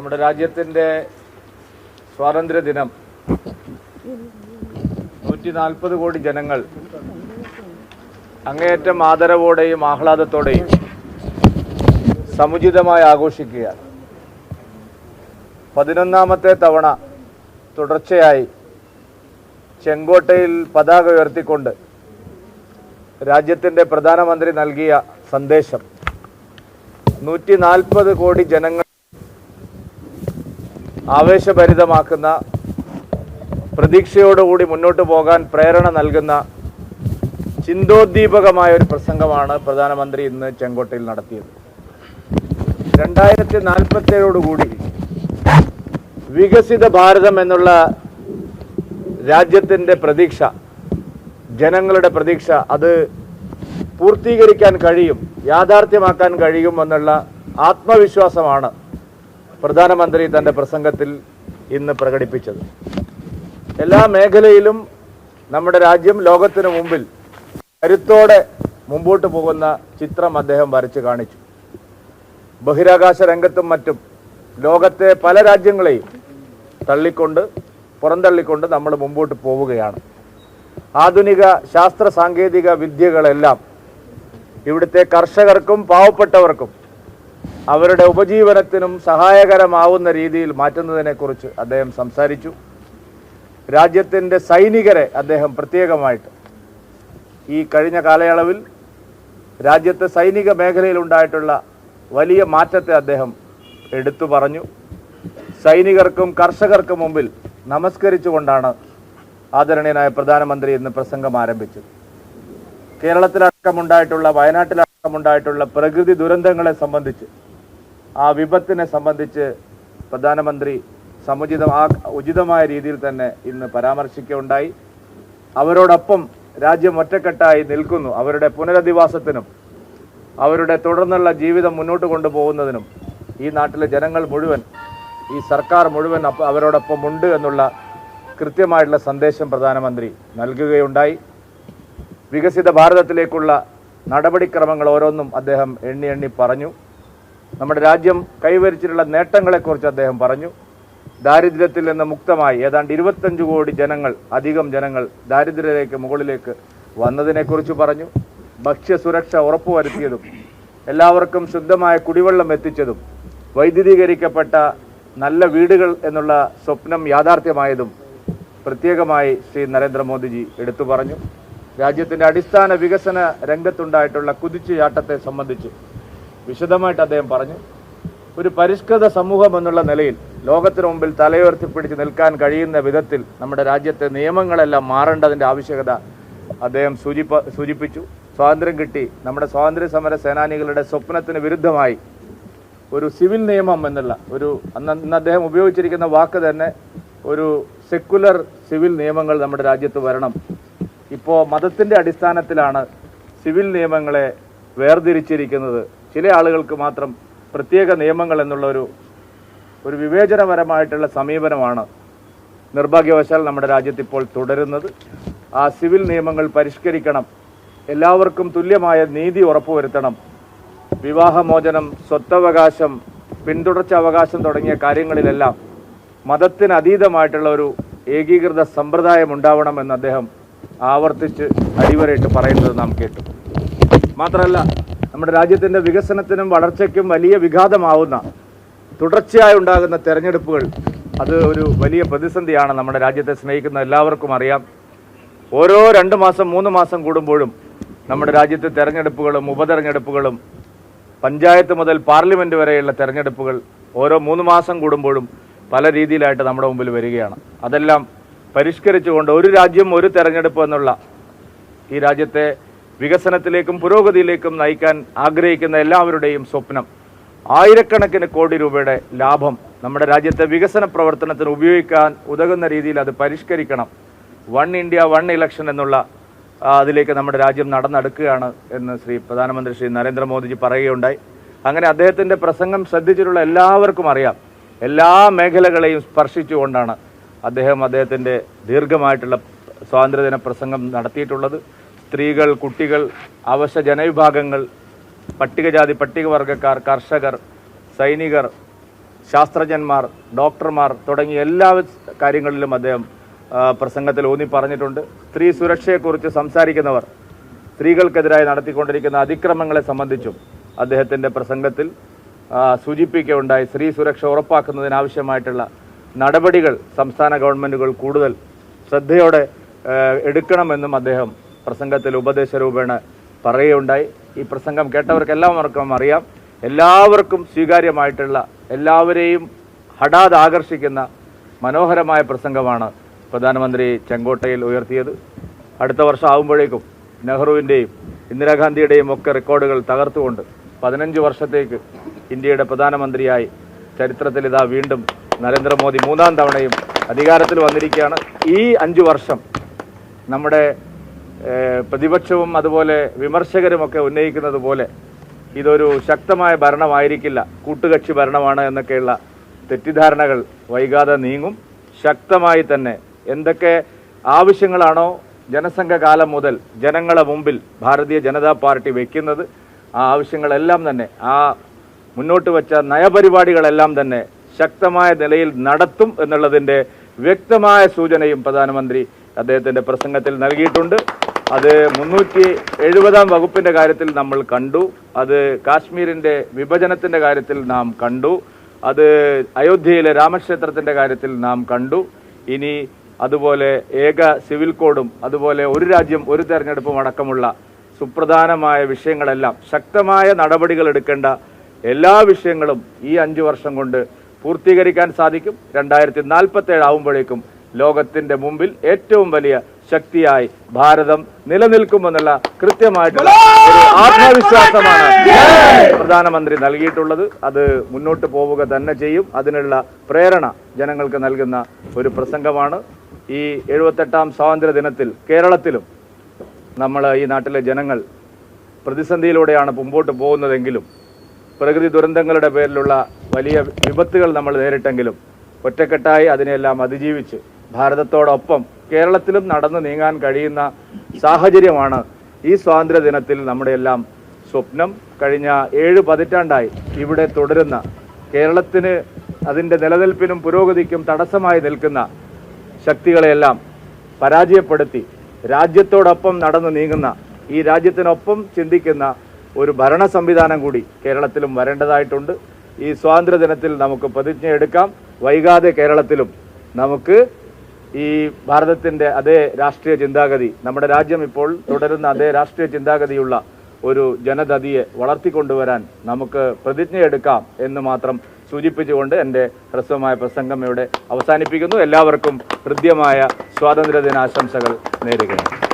നമ്മുടെ രാജ്യത്തിന്റെ സ്വാതന്ത്ര്യദിനം നൂറ്റി നാൽപ്പത് കോടി ജനങ്ങൾ അങ്ങേയറ്റം ആദരവോടെയും ആഹ്ലാദത്തോടെയും സമുചിതമായി ആഘോഷിക്കുകയാണ്. പതിനൊന്നാമത്തെ തവണ തുടർച്ചയായി ചെങ്കോട്ടയിൽ പതാക ഉയർത്തിക്കൊണ്ട് രാജ്യത്തിന്റെ പ്രധാനമന്ത്രി നൽകിയ സന്ദേശം നൂറ്റി നാൽപ്പത് കോടി ജനങ്ങൾ ആവേശഭരിതമാക്കുന്ന പ്രതീക്ഷയോടുകൂടി മുന്നോട്ട് പോകാൻ പ്രേരണ നൽകുന്ന ചിന്തോദ്ദീപകമായ ഒരു പ്രസംഗമാണ് പ്രധാനമന്ത്രി ഇന്ന് ചെങ്കോട്ടയിൽ നടത്തിയത്. രണ്ടായിരത്തി നാൽപ്പത്തേഴോടുകൂടി വികസിത ഭാരതം എന്നുള്ള രാജ്യത്തിന്റെ പ്രതീക്ഷ ജനങ്ങളുടെ പ്രതീക്ഷ അത് പൂർത്തീകരിക്കാൻ കഴിയും യാഥാർത്ഥ്യമാക്കാൻ കഴിയും എന്നുള്ള ആത്മവിശ്വാസമാണ് പ്രധാനമന്ത്രി തന്റെ പ്രസംഗത്തിൽ ഇന്ന് പ്രകടിപ്പിച്ചത്. എല്ലാ മേഖലയിലും നമ്മുടെ രാജ്യം ലോകത്തിന് മുമ്പിൽ കരുത്തോടെ മുമ്പോട്ട് പോകുന്ന ചിത്രം അദ്ദേഹം വരച്ചു കാണിച്ചു. ബഹിരാകാശ രംഗത്തും മറ്റും ലോകത്തെ പല രാജ്യങ്ങളെയും തള്ളിക്കൊണ്ട് പുറന്തള്ളിക്കൊണ്ട് നമ്മൾ മുമ്പോട്ട് പോവുകയാണ്. ആധുനിക ശാസ്ത്ര സാങ്കേതിക വിദ്യകളെല്ലാം ഇവിടുത്തെ കർഷകർക്കും പാവപ്പെട്ടവർക്കും അവരുടെ ഉപജീവനത്തിനും സഹായകരമാവുന്ന രീതിയിൽ മാറ്റുന്നതിനെക്കുറിച്ച് അദ്ദേഹം സംസാരിച്ചു. രാജ്യത്തിന്റെ സൈനികരെ അദ്ദേഹം പ്രത്യേകമായിട്ട് ഈ കഴിഞ്ഞ കാലയളവിൽ രാജ്യത്തെ സൈനിക മേഖലയിലുണ്ടായിട്ടുള്ള വലിയ മാറ്റത്തെ അദ്ദേഹം എടുത്തു പറഞ്ഞു. സൈനികർക്കും കർഷകർക്കും മുമ്പിൽ നമസ്കരിച്ചുകൊണ്ടാണ് ആദരണീയനായ പ്രധാനമന്ത്രി ഇന്ന് പ്രസംഗം ആരംഭിച്ചത്. കേരളത്തിലടക്കമുണ്ടായിട്ടുള്ള വയനാട്ടിലടക്കമുണ്ടായിട്ടുള്ള പ്രകൃതി ദുരന്തങ്ങളെ സംബന്ധിച്ച് ആ വിപത്തിനെ സംബന്ധിച്ച് പ്രധാനമന്ത്രി സമുചിതം ആ ഉചിതമായ രീതിയിൽ തന്നെ ഇന്ന് പരാമർശിക്കുകയുണ്ടായി. അവരോടൊപ്പം രാജ്യം ഒറ്റക്കെട്ടായി നിൽക്കുന്നു. അവരുടെ പുനരധിവാസത്തിനും അവരുടെ തുടർന്നുള്ള ജീവിതം മുന്നോട്ട് കൊണ്ടുപോകുന്നതിനും ഈ നാട്ടിലെ ജനങ്ങൾ മുഴുവൻ ഈ സർക്കാർ മുഴുവൻ അവരോടൊപ്പം ഉണ്ട് എന്നുള്ള കൃത്യമായിട്ടുള്ള സന്ദേശം പ്രധാനമന്ത്രി നൽകുകയുണ്ടായി. വികസിത ഭാരതത്തിലേക്കുള്ള നടപടിക്രമങ്ങൾ ഓരോന്നും അദ്ദേഹം എണ്ണി എണ്ണി പറഞ്ഞു. നമ്മുടെ രാജ്യം കൈവരിച്ചിട്ടുള്ള നേട്ടങ്ങളെക്കുറിച്ച് അദ്ദേഹം പറഞ്ഞു. ദാരിദ്ര്യത്തിൽ നിന്ന് മുക്തമായി ഏതാണ്ട് ഇരുപത്തഞ്ച് കോടി ജനങ്ങൾ അധികം ജനങ്ങൾ ദാരിദ്ര്യത്തിലേക്ക് മുകളിലേക്ക് വന്നതിനെക്കുറിച്ച് പറഞ്ഞു. ഭക്ഷ്യസുരക്ഷ ഉറപ്പുവരുത്തിയതും എല്ലാവർക്കും ശുദ്ധമായ കുടിവെള്ളം എത്തിച്ചതും വൈദ്യുതീകരിക്കപ്പെട്ട നല്ല വീടുകൾ എന്നുള്ള സ്വപ്നം യാഥാർത്ഥ്യമായതും പ്രത്യേകമായി ശ്രീ നരേന്ദ്രമോദിജി എടുത്തു പറഞ്ഞു. രാജ്യത്തിന്റെ അടിസ്ഥാന വികസന രംഗത്തുണ്ടായിട്ടുള്ള കുതിച്ചുചാട്ടത്തെ സംബന്ധിച്ച് വിശദമായിട്ട് അദ്ദേഹം പറഞ്ഞു ഒരു പരിഷ്കൃത സമൂഹം എന്നുള്ള നിലയിൽ ലോകത്തിന് മുമ്പിൽ തലയുയർത്തിപ്പിടിച്ച് നിൽക്കാൻ കഴിയുന്ന വിധത്തിൽ നമ്മുടെ രാജ്യത്തെ നിയമങ്ങളെല്ലാം മാറേണ്ടതിന്റെ ആവശ്യകത അദ്ദേഹം സൂചിപ്പ സൂചിപ്പിച്ചു. സ്വാതന്ത്ര്യം കിട്ടി. നമ്മുടെ സ്വാതന്ത്ര്യ സമര സേനാനികളുടെ സ്വപ്നത്തിന് വിരുദ്ധമായി ഒരു സിവിൽ നിയമം എന്നുള്ള ഒരു അന്ന് അദ്ദേഹം ഉപയോഗിച്ചിരിക്കുന്ന വാക്ക് തന്നെ ഒരു സെക്കുലർ സിവിൽ നിയമങ്ങൾ നമ്മുടെ രാജ്യത്ത് വരണം. ഇപ്പോൾ മതത്തിന്റെ അടിസ്ഥാനത്തിലാണ് സിവിൽ നിയമങ്ങളെ വേർതിരിച്ചിരിക്കുന്നത്. ചില ആളുകൾക്ക് മാത്രം പ്രത്യേക നിയമങ്ങൾ എന്നുള്ളൊരു ഒരു വിവേചനപരമായിട്ടുള്ള സമീപനമാണ് നിർഭാഗ്യവശാൽ നമ്മുടെ രാജ്യത്ത് ഇപ്പോൾ തുടരുന്നത്. ആ സിവിൽ നിയമങ്ങൾ പരിഷ്കരിക്കണം. എല്ലാവർക്കും തുല്യമായ നീതി ഉറപ്പുവരുത്തണം. വിവാഹമോചനം സ്വത്തവകാശം പിന്തുടർച്ച അവകാശം തുടങ്ങിയ കാര്യങ്ങളിലെല്ലാം മതത്തിന് അതീതമായിട്ടുള്ള ഒരു ഏകീകൃത സമ്പ്രദായം ഉണ്ടാവണമെന്ന് അദ്ദേഹം ആവർത്തിച്ച് അടിവരയിട്ട് പറയുന്നത് നാം കേട്ടു. മാത്രമല്ല നമ്മുടെ രാജ്യത്തിന്റെ വികസനത്തിനും വളർച്ചയ്ക്കും വലിയ വിഘാതമാവുന്ന തുടർച്ചയായി ഉണ്ടാകുന്ന തെരഞ്ഞെടുപ്പുകൾ അത് ഒരു വലിയ പ്രതിസന്ധിയാണ് നമ്മുടെ രാജ്യത്തെ സ്നേഹിക്കുന്ന എല്ലാവർക്കും അറിയാം. ഓരോ രണ്ട് മാസം മൂന്ന് മാസം കൂടുമ്പോഴും നമ്മുടെ രാജ്യത്ത് തെരഞ്ഞെടുപ്പുകളും ഉപതെരഞ്ഞെടുപ്പുകളും പഞ്ചായത്ത് മുതൽ പാർലമെന്റ് വരെയുള്ള തെരഞ്ഞെടുപ്പുകൾ ഓരോ മൂന്ന് മാസം കൂടുമ്പോഴും പല രീതിയിലായിട്ട് നമ്മുടെ മുമ്പിൽ വരികയാണ്. അതെല്ലാം പരിഷ്കരിച്ചുകൊണ്ട് ഒരു രാജ്യം ഒരു തെരഞ്ഞെടുപ്പ് എന്നുള്ള ഈ രാജ്യത്തെ വികസനത്തിലേക്കും പുരോഗതിയിലേക്കും നയിക്കാൻ ആഗ്രഹിക്കുന്ന എല്ലാവരുടെയും സ്വപ്നം. ആയിരക്കണക്കിന് കോടി രൂപയുടെ ലാഭം നമ്മുടെ രാജ്യത്തെ വികസന പ്രവർത്തനത്തിന് ഉപയോഗിക്കാൻ ഉതകുന്ന രീതിയിൽ അത് പരിഷ്കരിക്കണം. വൺ ഇന്ത്യ വൺ ഇലക്ഷൻ എന്നുള്ള അതിലേക്ക് നമ്മുടെ രാജ്യം നടന്നെടുക്കുകയാണ് എന്ന് ശ്രീ പ്രധാനമന്ത്രി ശ്രീ നരേന്ദ്രമോദിജി പറയുകയുണ്ടായി. അങ്ങനെ അദ്ദേഹത്തിന്റെ പ്രസംഗം ശ്രദ്ധിച്ചിട്ടുള്ള എല്ലാവർക്കും അറിയാം. എല്ലാ മേഖലകളെയും സ്പർശിച്ചുകൊണ്ടാണ് അദ്ദേഹം അദ്ദേഹത്തിന്റെ ദീർഘമായിട്ടുള്ള സ്വാതന്ത്ര്യദിന പ്രസംഗം നടത്തിയിട്ടുള്ളത്. സ്ത്രീകൾ കുട്ടികൾ അവശ ജനവിഭാഗങ്ങൾ പട്ടികജാതി പട്ടികവർഗക്കാർ കർഷകർ സൈനികർ ശാസ്ത്രജ്ഞന്മാർ ഡോക്ടർമാർ തുടങ്ങിയ എല്ലാ കാര്യങ്ങളിലും അദ്ദേഹം പ്രസംഗത്തിൽ ഊന്നി പറഞ്ഞിട്ടുണ്ട്. സ്ത്രീ സുരക്ഷയെക്കുറിച്ച് സംസാരിക്കുന്നവർ സ്ത്രീകൾക്കെതിരായി നടത്തിക്കൊണ്ടിരിക്കുന്ന അതിക്രമങ്ങളെ സംബന്ധിച്ചും അദ്ദേഹത്തിന്റെ പ്രസംഗത്തിൽ സൂചിപ്പിക്കുകയുണ്ടായി. സ്ത്രീ സുരക്ഷ ഉറപ്പാക്കുന്നതിനാവശ്യമായിട്ടുള്ള നടപടികൾ സംസ്ഥാന ഗവൺമെന്റുകൾ കൂടുതൽ ശ്രദ്ധയോടെ എടുക്കണമെന്നും അദ്ദേഹം പ്രസംഗത്തിൽ ഉപദേശരൂപേണ പറയുകയുണ്ടായി. ഈ പ്രസംഗം കേട്ടവർക്ക് എല്ലാവർക്കും അറിയാം. എല്ലാവർക്കും സ്വീകാര്യമായിട്ടുള്ള എല്ലാവരെയും ഹഠാത് ആകർഷിക്കുന്ന മനോഹരമായ പ്രസംഗമാണ് പ്രധാനമന്ത്രി ചെങ്കോട്ടയിൽ ഉയർത്തിയത്. അടുത്ത വർഷം ആകുമ്പോഴേക്കും നെഹ്റുവിന്റെയും ഇന്ദിരാഗാന്ധിയുടെയും ഒക്കെ റെക്കോർഡുകൾ തകർത്തുകൊണ്ട് പതിനഞ്ച് വർഷത്തേക്ക് ഇന്ത്യയുടെ പ്രധാനമന്ത്രിയായി ചരിത്രത്തിൽ ഇതാ വീണ്ടും നരേന്ദ്രമോദി മൂന്നാം തവണയും അധികാരത്തിൽ വന്നിരിക്കുകയാണ്. ഈ അഞ്ചു വർഷം നമ്മുടെ പ്രതിപക്ഷവും അതുപോലെ വിമർശകരുമൊക്കെ ഉന്നയിക്കുന്നത് പോലെ ഇതൊരു ശക്തമായ ഭരണമായിരിക്കില്ല. കൂട്ടുകക്ഷി ഭരണമാണ് എന്നൊക്കെയുള്ള തെറ്റിദ്ധാരണകൾ വൈകാതെ നീങ്ങും. ശക്തമായി തന്നെ എന്തൊക്കെ ആവശ്യങ്ങളാണോ ജനസംഘ കാലം മുതൽ ജനങ്ങളെ മുമ്പിൽ ഭാരതീയ ജനതാ പാർട്ടി വയ്ക്കുന്നത് ആ ആവശ്യങ്ങളെല്ലാം തന്നെ ആ മുന്നോട്ട് വച്ച നയപരിപാടികളെല്ലാം തന്നെ ശക്തമായ നിലയിൽ നടത്തും എന്നുള്ളതിന്റെ വ്യക്തമായ സൂചനയും പ്രധാനമന്ത്രി അദ്ദേഹത്തിന്റെ പ്രസംഗത്തിൽ നൽകിയിട്ടുണ്ട്. അത് മുന്നൂറ്റി എഴുപതാം വകുപ്പിന്റെ കാര്യത്തിൽ നമ്മൾ കണ്ടു. അത് കാശ്മീരിന്റെ വിഭജനത്തിന്റെ കാര്യത്തിൽ നാം കണ്ടു. അത് അയോധ്യയിലെ രാമക്ഷേത്രത്തിന്റെ കാര്യത്തിൽ നാം കണ്ടു. ഇനി അതുപോലെ ഏക സിവിൽ കോഡും അതുപോലെ ഒരു രാജ്യം ഒരു തെരഞ്ഞെടുപ്പും അടക്കമുള്ള സുപ്രധാനമായ വിഷയങ്ങളെല്ലാം ശക്തമായ നടപടികൾ എടുക്കേണ്ട എല്ലാ വിഷയങ്ങളും ഈ അഞ്ചു വർഷം കൊണ്ട് പൂർത്തീകരിക്കാൻ സാധിക്കും. രണ്ടായിരത്തി നാൽപ്പത്തേഴ് ആവുമ്പോഴേക്കും ലോകത്തിന്റെ മുമ്പിൽ ഏറ്റവും വലിയ ശക്തിയായി ഭാരതം നിലനിൽക്കുമെന്നുള്ള കൃത്യമായിട്ടുള്ള ആത്മവിശ്വാസമാണ് പ്രധാനമന്ത്രി നൽകിയിട്ടുള്ളത്. അത് മുന്നോട്ട് പോവുക തന്നെ ചെയ്യും. അതിനുള്ള പ്രേരണ ജനങ്ങൾക്ക് നൽകുന്ന ഒരു പ്രസംഗമാണ്. ഈ എഴുപത്തെട്ടാം സ്വാതന്ത്ര്യ ദിനത്തിൽ കേരളത്തിലും നമ്മൾ ഈ നാട്ടിലെ ജനങ്ങൾ പ്രതിസന്ധിയിലൂടെയാണ് മുമ്പോട്ട് പോകുന്നതെങ്കിലും പ്രകൃതി ദുരന്തങ്ങളുടെ പേരിലുള്ള വലിയ വിപത്തുകൾ നമ്മൾ നേരിട്ടെങ്കിലും ഒറ്റക്കെട്ടായി അതിനെല്ലാം അതിജീവിച്ച് ഭാരതത്തോടൊപ്പം കേരളത്തിലും നടന്നു നീങ്ങാൻ കഴിയുന്ന സാഹചര്യമാണ് ഈ സ്വാതന്ത്ര്യ ദിനത്തിൽ നമ്മുടെ എല്ലാം സ്വപ്നം. കഴിഞ്ഞ ഏഴ് പതിറ്റാണ്ടായി ഇവിടെ തുടരുന്ന കേരളത്തിന് അതിന്റെ നിലനിൽപ്പിനും പുരോഗതിക്കും തടസ്സമായി നിൽക്കുന്ന ശക്തികളെയെല്ലാം പരാജയപ്പെടുത്തി രാജ്യത്തോടൊപ്പം നടന്നു നീങ്ങുന്ന ഈ രാജ്യത്തിനൊപ്പം ചിന്തിക്കുന്ന ഒരു ഭരണ സംവിധാനം കൂടി കേരളത്തിലും വരേണ്ടതായിട്ടുണ്ട്. ഈ സ്വാതന്ത്ര്യ ദിനത്തിൽ നമുക്ക് പ്രതിജ്ഞ എടുക്കാം വൈകാതെ കേരളത്തിലും നമുക്ക് ഈ ഭാരതത്തിന്റെ അതേ രാഷ്ട്രീയ ചിന്താഗതി നമ്മുടെ രാജ്യം ഇപ്പോൾ തുടരുന്ന അതേ രാഷ്ട്രീയ ചിന്താഗതിയുള്ള ഒരു ജനതതിയെ വളർത്തിക്കൊണ്ടുവരാൻ നമുക്ക് പ്രതിജ്ഞയെടുക്കാം എന്ന് മാത്രം സൂചിപ്പിച്ചുകൊണ്ട് എന്റെ ഹ്രസ്വമായ പ്രസംഗം ഇവിടെ അവസാനിപ്പിക്കുന്നു. എല്ലാവർക്കും ഹൃദ്യമായ സ്വാതന്ത്ര്യ ദിനാശംസകൾ നേരുകയാണ്.